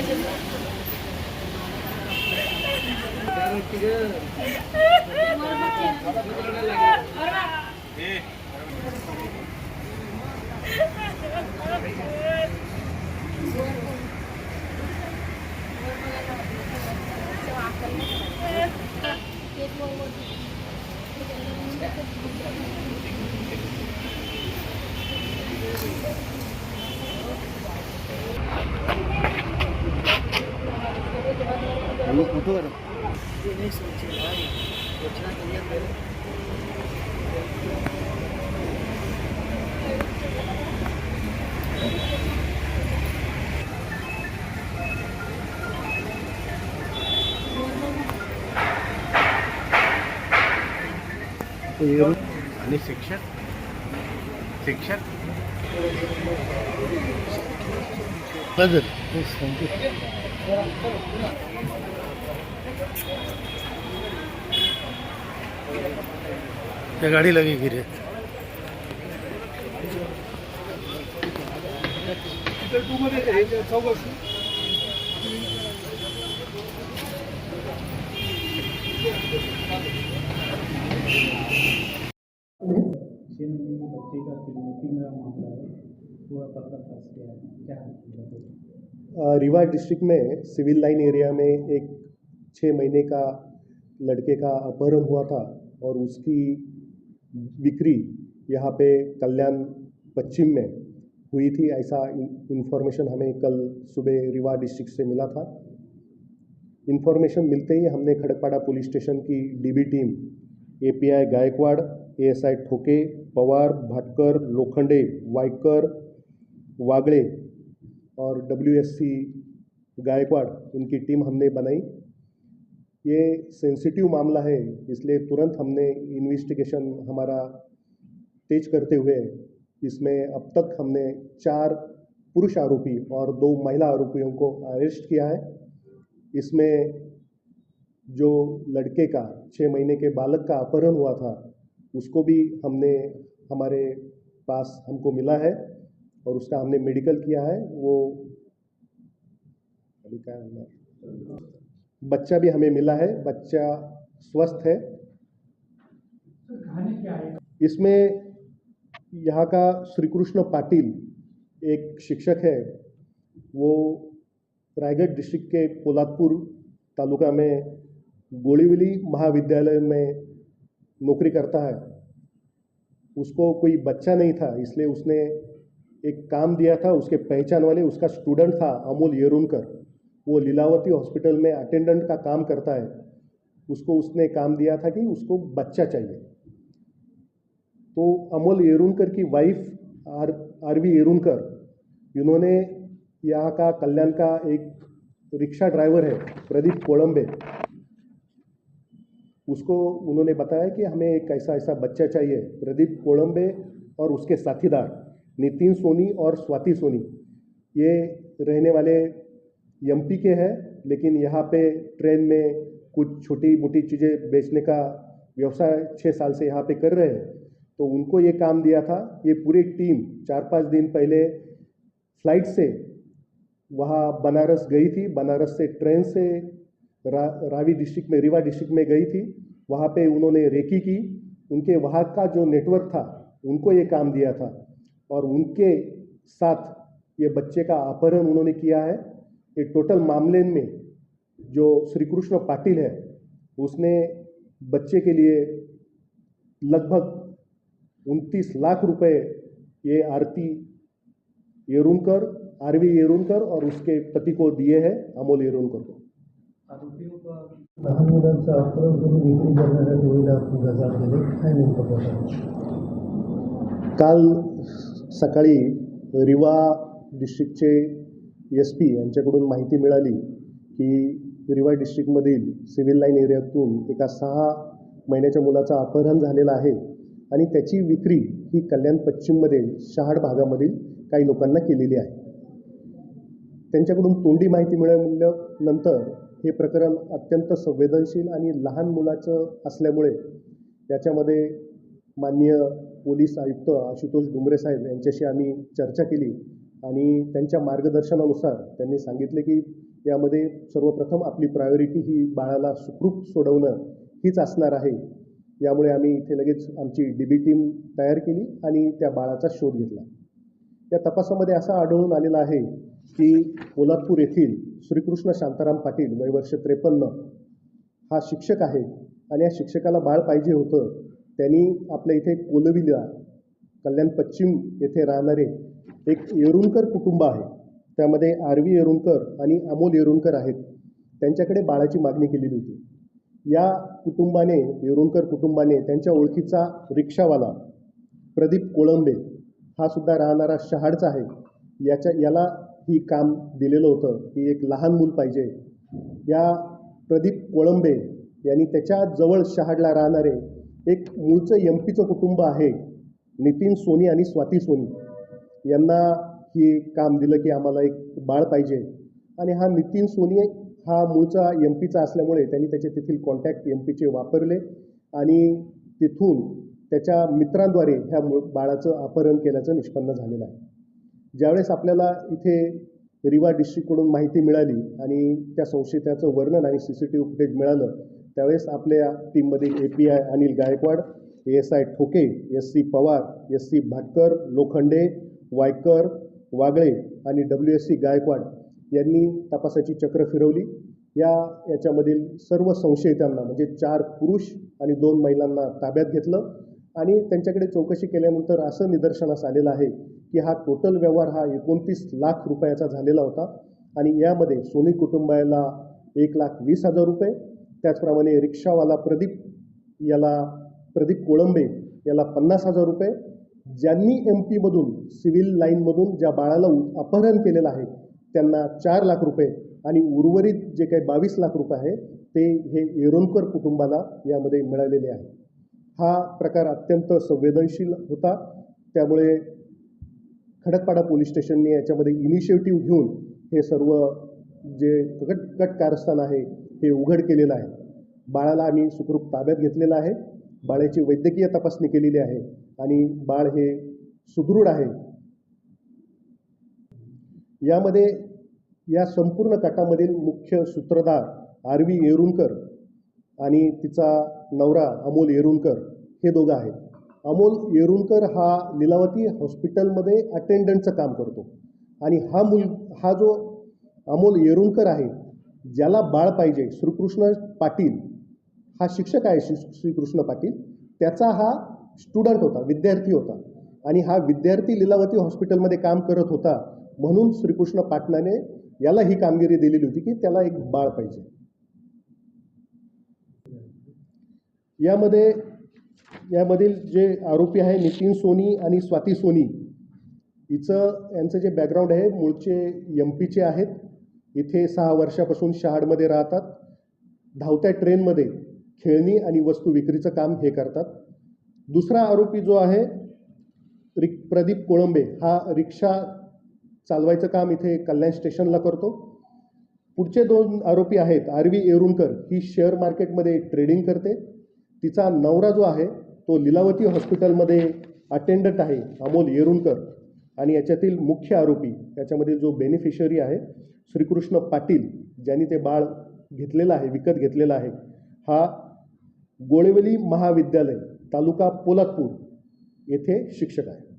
Yeah. आणि शिक्षक शिक्षक त्या गाडी लगी क्या है रीवा डिस्ट्रिक्ट में सिविल लाइन एरिया में एक छः महीने का लड़के का अपहरण हुआ था और उसकी बिक्री यहाँ पे कल्याण पश्चिम में हुई थी, ऐसा इंफॉर्मेशन हमें कल सुबह रिवा डिस्ट्रिक्ट से मिला था। इन्फॉर्मेशन मिलते ही हमने खड़कपाड़ा पुलिस स्टेशन की DB team API Gaikwad ASI Thoke, Pawar, Bhatkar, Lokhande, वाइकर, वागड़े और डब्ल्यूएससी गायकवाड़, इनकी टीम हमने बनाई। ये सेंसिटिव मामला है, इसलिए तुरंत हमने इन्वेस्टिगेशन हमारा तेज करते हुए, इसमें अब तक हमने चार पुरुष आरोपी और दो महिला आरोपियों को अरेस्ट किया है। इसमें जो लड़के का छः महीने के बालक का अपहरण हुआ था, उसको भी हमने, हमारे पास हमको मिला है और उसका हमने मेडिकल किया है। वो क्या बच्चा भी हमें मिला है बच्चा स्वस्थ है। इसमें यहाँ का श्री कृष्ण पाटिल एक शिक्षक है। वो रायगढ़ डिस्ट्रिक्ट के पोलादपुर तालुका में गोलीवली महाविद्यालय में नौकरी करता है। उसको कोई बच्चा नहीं था इसलिए उसने एक काम दिया था उसके पहचान वाले उसका स्टूडेंट था अमोल येरुनकर वो लीलावती हॉस्पिटल में अटेंडेंट का काम करता है, उसको उसने काम दिया था कि उसको बच्चा चाहिए। तो अमोल येरुनकर की wife R R V Yerunkar इन्होंने यहाँ का कल्याण का एक रिक्शा ड्राइवर है, प्रदीप कोळंबे उसको उन्होंने बताया कि हमें एक ऐसा ऐसा बच्चा चाहिए, प्रदीप कोळंबे और उसके साथीदार, नितिन सोनी और स्वाति सोनी। ये रहने वाले एमपी के हैं लेकिन यहाँ पे ट्रेन में कुछ छोटी मोटी चीज़ें बेचने का व्यवसाय छः साल से यहाँ पे कर रहे हैं। तो उनको ये काम दिया था ये पूरी टीम चार पाँच दिन पहले फ़्लाइट से वहाँ बनारस गई थी बनारस से ट्रेन से रा, रावी डिस्ट्रिक्ट में रीवा डिस्ट्रिक्ट में गई थी। वहाँ पे उन्होंने रेकी की उनके वहाँ का जो नेटवर्क था उनको ये काम दिया था। और उनके साथ ये बच्चे का अपहरण उन्होंने किया है। ये टोटल मामले में जो श्री कृष्ण पाटिल है उसने बच्चे के लिए लगभग उनतीस लाख रुपए ये आरती येरुनकर आरवी येरुनकर और उसके पति को दिए हैं अमोल येरुनकर को। आरोपियों का लहान मुलांचा अपहरण करून विक्री करणाऱ्या टोळीला गजाळ केले काय नेमकं प्रकार काल सकाळी रिवा डिस्ट्रिक्टचे एस पी यांच्याकडून माहिती मिळाली की रिवा डिस्ट्रिक्टमधील सिव्हिल लाईन एरियातून एका सहा महिन्याच्या मुलाचं अपहरण झालेलं आहे आणि त्याची विक्री ही कल्याण पश्चिममध्ये शहाड भागामधील काही लोकांना केलेली आहे. त्यांच्याकडून तोंडी माहिती मिळाल्यानंतर हे प्रकरण अत्यंत संवेदनशील आणि लहान मुलाचं असल्यामुळे याच्यामध्ये माननीय पोलीस आयुक्त आशुतोष डुंबरे साहेब यांच्याशी आम्ही चर्चा केली. आणि त्यांच्या मार्गदर्शनानुसार त्यांनी सांगितले की यामध्ये सर्वप्रथम आपली प्रायोरिटी ही बाळाला सुखरूप सोडवणं हीच असणार आहे. यामुळे आम्ही इथे लगेच आमची डी बी टीम तयार केली आणि त्या बाळाचा शोध घेतला. या तपासामध्ये असा आढळून आलेला आहे की पोलादपूर येथील श्रीकृष्ण शांताराम पाटील वय वर्ष त्रेपन्न हा शिक्षक आहे आणि या शिक्षकाला बाळ पाहिजे होतं. त्यांनी आपल्या इथे कोलविला कल्याण पश्चिम येथे राहणारे एक येरुणकर कुटुंब आहे. त्यामध्ये आर व्ही येरुणकर आणि अमोल येरुणकर आहेत. त्यांच्याकडे बाळाची मागणी केलेली होती. या कुटुंबाने येरुणकर कुटुंबाने त्यांच्या ओळखीचा रिक्षावाला प्रदीप कोळंबे हा सुद्धा राहणारा शहाडचा आहे. याच्या याला ही काम दिलेलं होतं की एक लहान मूल पाहिजे. या प्रदीप कोळंबे यांनी त्याच्याजवळ शहाडला राहणारे एक मूळचं एम पीचं कुटुंब आहे. नितीन सोनी आणि स्वाती सोनी. यांना हे काम दिलं की आम्हाला एक बाळ पाहिजे. आणि हा नितीन सोनी हा मूळचा एम पीचा असल्यामुळे त्यांनी त्याचे तेथील कॉन्टॅक्ट एम पीचे वापरले. आणि तिथून त्याच्या मित्रांद्वारे ह्या मूळ बाळाचं अपहरण केल्याचं निष्पन्न झालेलं आहे. ज्यावेळेस आपल्याला इथे रिवा डिस्ट्रिक्टकडून माहिती मिळाली आणि त्या संशयिताचं वर्णन आणि C C T V footage मिळालं त्यावेळेस आपल्या टीममधील A P I Anil Gaikwad S I Thoke S C Pawar S C Bhatkar Lokhande Waykar Wagle आणि डब्ल्यू एस सी गायकवाड यांनी तपासाची चक्र फिरवली. या याच्यामधील सर्व संशयितांना म्हणजे चार पुरुष आणि दोन महिलांना ताब्यात घेतलं आणि त्यांच्याकडे चौकशी केल्यानंतर असं निदर्शनास आलेलं आहे की हा टोटल व्यवहार हा एकोणतीस लाख रुपयाचा झालेला होता आणि यामध्ये सोनी कुटुंबाला एक लाख वीस हजार रुपये त्याचप्रमाणे रिक्षावाला प्रदीप याला प्रदीप कोळंबे याला पन्नास हजार रुपये ज्यांनी एम पीमधून सिव्हिल लाईनमधून ज्या बाळाला उ- अपहरण केलेलं आहे त्यांना चार लाख रुपये आणि उर्वरित जे काही बावीस लाख रुपये आहे ते हे येरोनकर कुटुंबाला यामध्ये मिळालेले आहे. हा प्रकार अत्यंत संवेदनशील होता. त्यामुळे खडकपाडा पोलीस स्टेशनने याच्यामध्ये इनिशिएटिव्ह घेऊन हे सर्व जे कट कट कारस्थान आहे हे उघड केलेलं आहे. बाळाला आम्ही सुखरूप ताब्यात घेतलेलं आहे. बाळाची वैद्यकीय तपासणी केलेली आहे. आणि बाळ हे सुदृढ आहे. यामध्ये या संपूर्ण कटामधील मुख्य सूत्रधार आर व्ही येरुणकर आणि तिचा नवरा अमोल येरुणकर हे दोघं आहेत. अमोल येरुणकर हा लिलावती हॉस्पिटलमध्ये अटेंडंटचं काम करतो आणि हा मुल हा जो अमोल येरुणकर आहे ज्याला बाळ पाहिजे श्रीकृष्ण पाटील हा शिक्षक आहे श्री श्रीकृष्ण पाटील त्याचा हा स्टुडंट होता विद्यार्थी होता. आणि हा विद्यार्थी लिलावती हॉस्पिटलमध्ये काम करत होता म्हणून श्रीकृष्ण पाटणाने याला ही कामगिरी दिलेली होती की त्याला एक बाळ पाहिजे. यामध्ये यामधील जे आरोपी आहे नितीन सोनी आणि स्वाती सोनी हिचं यांचं जे बॅकग्राऊंड आहे मूळचे एम पीचे आहेत. इथे सहा वर्षापासून शहाडमध्ये राहतात. धावत्या ट्रेनमध्ये खेळणी आणि वस्तू विक्रीचं काम हे करतात. दुसरा आरोपी जो आहे रिक प्रदीप कोळंबे हा रिक्षा चालवायचं काम इथे कल्याण स्टेशनला करतो. पुढचे दोन आरोपी आहेत आरवी एरुणकर ही शेअर मार्केटमध्ये ट्रेडिंग करते. तिचा नवरा जो आहे तो लिलावती हॉस्पिटलमध्ये अटेंडंट आहे अमोल येरुणकर. आणि याच्यातील मुख्य आरोपी त्याच्यामध्ये जो बेनिफिशरी आहे श्रीकृष्ण पाटील ज्यांनी ते बाळ घेतलेलं आहे विकत घेतलेलं आहे हा गोळेवली महाविद्यालय तालुका पोलादपूर येथे शिक्षक आहे